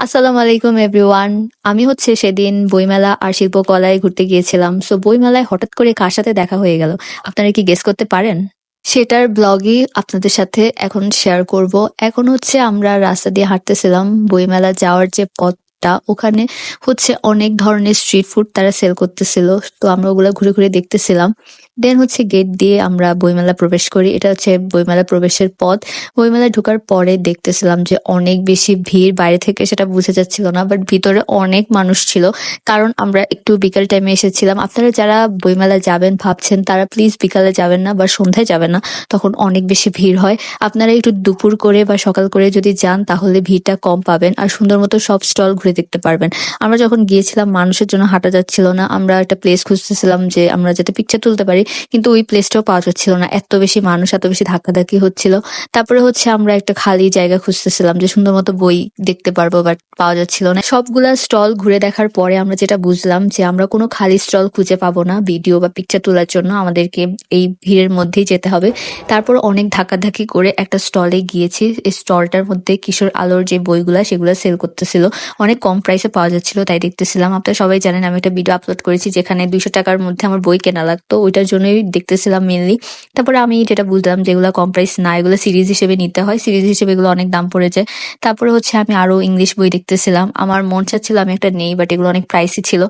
আসসালামু আলাইকুম, এভরিওয়ান। আমি হচ্ছে সেদিন বইমেলা আর শিল্পকলায় ঘুরতে গিয়েছিলাম। সো বইমেলায় হঠাৎ করে কার সাথে দেখা হয়ে গেল? আপনারা কি গেস করতে পারেন? সেটার ব্লগই আপনাদের সাথে এখন শেয়ার করব। এখন হচ্ছে আমরা রাস্তা দিয়ে হাঁটতেছিলাম। বইমেলা যাওয়ার যে পথটা, ওখানে হচ্ছে অনেক ধরনের স্ট্রিট ফুড তারা সেল করতেছিল। তো আমরা ওগুলো ঘুরে ঘুরে দেখতেছিলাম। দেন হচ্ছে গেট দিয়ে আমরা বইমেলা প্রবেশ করি। এটা হচ্ছে বইমেলা প্রবেশের পথ। বইমেলায় ঢোকার পরে দেখতেছিলাম যে অনেক বেশি ভিড়। বাইরে থেকে সেটা বুঝে যাচ্ছিল না বাট ভিতরে অনেক মানুষ ছিল। কারণ আমরা একটু বিকাল টাইমে এসেছিলাম। আপনারা যারা বইমেলা যাবেন, ভাবছেন তারা প্লিজ বিকালে যাবেন না বা সন্ধ্যায় যাবেন না, তখন অনেক বেশি ভিড় হয়। আপনারা একটু দুপুর করে বা সকাল করে যদি যান, তাহলে ভিড়টা কম পাবেন আর সুন্দর মতো সব স্টল ঘুরে দেখতে পারবেন। আমরা যখন গিয়েছিলাম, মানুষের জন্য হাঁটা যাচ্ছিল না। আমরা একটা প্লেস খুঁজতেছিলাম যে আমরা যাতে পিকচার তুলতে পারি। কিন্তু ওই প্লেসটাও পাওয়া যাচ্ছিল না। এত বেশি মানুষ, এত বেশি ধাক্কাধাক্কি হচ্ছিল। তারপরে হচ্ছে আমরা একটা খালি জায়গা খুঁজতেছিলাম যে সুন্দর মতো বই দেখতে পারব বাট পাওয়া যাচ্ছিল না। সবগুলা স্টল ঘুরে দেখার পরে আমরা যেটা বুঝলাম যে আমরা কোনো খালি স্টল খুঁজে পাবো না ভিডিও বা পিকচার তোলার জন্য। আমাদেরকে এই ভিড়ের মধ্যেই যেতে হবে। তারপর অনেক ধাক্কাধাক্কি করে একটা স্টলে গিয়েছি। এই স্টলটার মধ্যে কিশোর আলোর যে বইগুলা, সেগুলো সেল করতেছিল। অনেক কম প্রাইসে পাওয়া যাচ্ছিল, তাই দেখতেছিলাম। আপনারা সবাই জানেন, আমি একটা ভিডিও আপলোড করেছি যেখানে দুইশো টাকার মধ্যে আমার বই কেনা লাগতো। ওইটার জন্যই দেখতেছিলাম মেনলি তারপরে আমি যেটা বুঝলাম যেগুলো কম প্রাইস না, এগুলো সিরিজ হিসেবে নিতে হয়। সিরিজ হিসেবে এগুলো অনেক দাম পড়েছে। তারপরে হচ্ছে আমি আরও ইংলিশ বই দেখতেছিলাম। আমার মন চাচ্ছিল আমি একটা নেই বাট এগুলো অনেক প্রাইসই ছিল।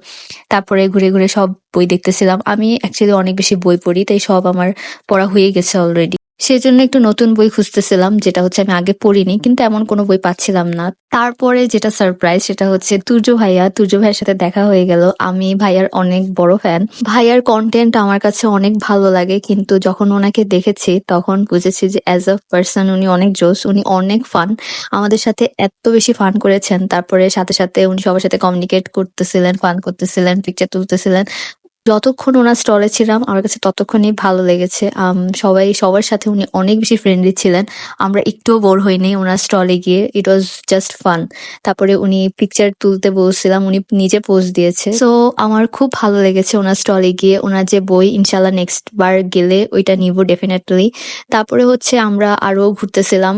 তারপরে ঘুরে ঘুরে সব বই দেখতেছিলাম। আমি অ্যাকচুয়ালি অনেক বেশি বই পড়ি, তাই সব আমার পড়া হয়ে গেছে অলরেডি সেই জন্য একটু নতুন বই খুঁজতেছিলাম, যেটা হচ্ছে আমি আগে পড়িনি, কিন্তু এমন কোনো বই পাচ্ছিলাম না। তারপরে যেটা সারপ্রাইজ সেটা হচ্ছে তুর্য ভাইয়া। তুর্য ভাইয়ের সাথে দেখা হয়ে গেল। আমি ভাইয়ার অনেক বড় ফ্যান ভাইয়ার কন্টেন্ট আমার কাছে অনেক ভালো লাগে, কিন্তু যখন ওনাকে দেখেছি, তখন বুঝেছি যে অ্যাজ আ পার্সন উনি অনেক জোস, উনি অনেক ফান আমাদের সাথে এত বেশি ফান করেছেন। তারপরে সাথে সাথে উনি সবার সাথে কমিউনিকেট করতেছিলেন ফান করতেছিলেন পিকচার তুলতেছিলেন। যতক্ষণ ওনার স্টলে ছিলাম, আমার কাছে ততক্ষণই ভালো লেগেছে। সবাই, সবার সাথে উনি অনেক বেশি ফ্রেন্ডলি ছিলেন। আমরা একটুও বোর হইনি ওনার স্টলে গিয়ে। ইট ওয়াজ জাস্ট ফান তারপরে উনি পিকচার তুলতে বলছিলাম, উনি নিজে পোজ দিয়েছে। সো আমার খুব ভালো লেগেছে ওনার স্টলে গিয়ে। ওনার যে বই ইনশাল্লাহ নেক্সট বার গেলে ওইটা নিব ডেফিনেটলি তারপরে হচ্ছে আমরা আরও ঘুরতেছিলাম।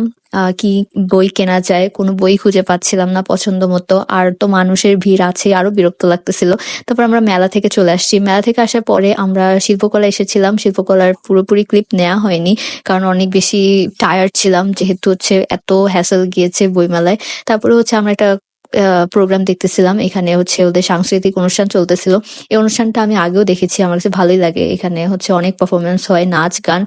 কি বই কেনা যায়, কোনো বই খুঁজে পাচ্ছিলাম না পছন্দ মতো। আর তো মানুষের ভিড় আছে, আরও বিরক্ত লাগতেছিল। তারপর আমরা মেলা থেকে চলে আসছি। মেলা থেকে আসার পরে আমরা শিল্পকলা এসেছিলাম। শিল্পকলার পুরোপুরি ক্লিপ নেওয়া হয়নি, কারণ অনেক বেশি টায়ার্ড ছিলাম। যেহেতু হচ্ছে এত হ্যাসেল গিয়েছে বইমেলায়। তারপরে হচ্ছে আমরা একটা প্রোগ্রাম দেখতেছিলাম। এখানে হচ্ছে ওদের সাংস্কৃতিক অনুষ্ঠান চলতেছিল। এই অনুষ্ঠানটা আমি আগেও দেখেছি। আমার কাছে ভালোই লাগে। এখানে হচ্ছে অনেক পারফরমেন্স হয়, নাচ, গান।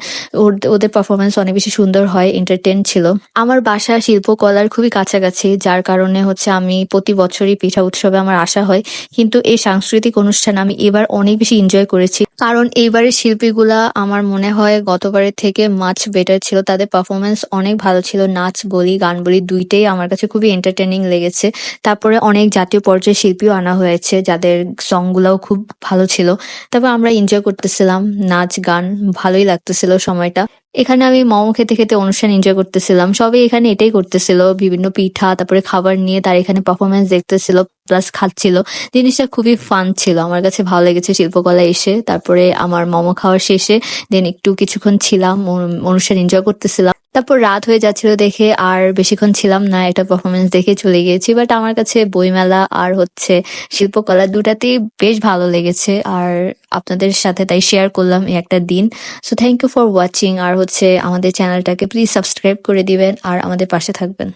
ওদের পারফরমেন্স অনেক বেশি সুন্দর হয় এন্টারটেন ছিল। আমার বাসা শিল্পকলার খুবই কাছাকাছি, যার কারণে হচ্ছে আমি প্রতি বছরই পিঠা উৎসবে আমার আসা হয়। কিন্তু এই সাংস্কৃতিক অনুষ্ঠান আমি এবার অনেক বেশি এনজয় করেছি। কারণ এইবারের শিল্পীগুলা আমার মনে হয় গতবারের থেকে মাছ বেটার ছিল। তাদের পারফরমেন্স অনেক ভালো ছিল। নাচ, বলি, গান, বলি দুইটাই আমার কাছে খুবই এন্টারটেনিং লেগেছে। তারপরে অনেক জাতীয় পর্যায়ের শিল্পীও আনা হয়েছে, যাদের সং গুলাও খুব ভালো ছিল। তারপর আমরা এনজয় করতেছিলাম, নাচ, গান, ভালোই লাগতেছিল সময়টা। এখানে আমি মোমো খেতে খেতে অনুষ্ঠান এনজয় করতেছিলাম। সবাই এখানে এটাই করতেছিল, বিভিন্ন পিঠা, তারপরে খাবার নিয়ে তার এখানে পারফরমেন্স দেখতেছিল প্লাস খাচ্ছিল। জিনিসটা খুবই ফান ছিল, আমার কাছে ভালো লেগেছে শিল্পকলা এসে। তারপরে আমার মোমো খাওয়ার শেষে দেন একটু কিছুক্ষণ ছিলাম অনু- অনুষ্ঠান এনজয় করতেছিলাম। তারপর রাত হয়ে যাচ্ছিল দেখে আর বেশিক্ষণ ছিলাম না, একটা পারফরমেন্স দেখে চলে গিয়েছি। বাট আমার কাছে বইমেলা আর হচ্ছে শিল্পকলা দুটাতেই বেশ ভালো লেগেছে। আর আপনাদের সাথে তাই শেয়ার করলাম এই একটা দিন। So thank you for watching আর হচ্ছে আমাদের চ্যানেলটাকে প্লিজ সাবস্ক্রাইব করে দিবেন। আর আমাদের পাশে থাকবেন।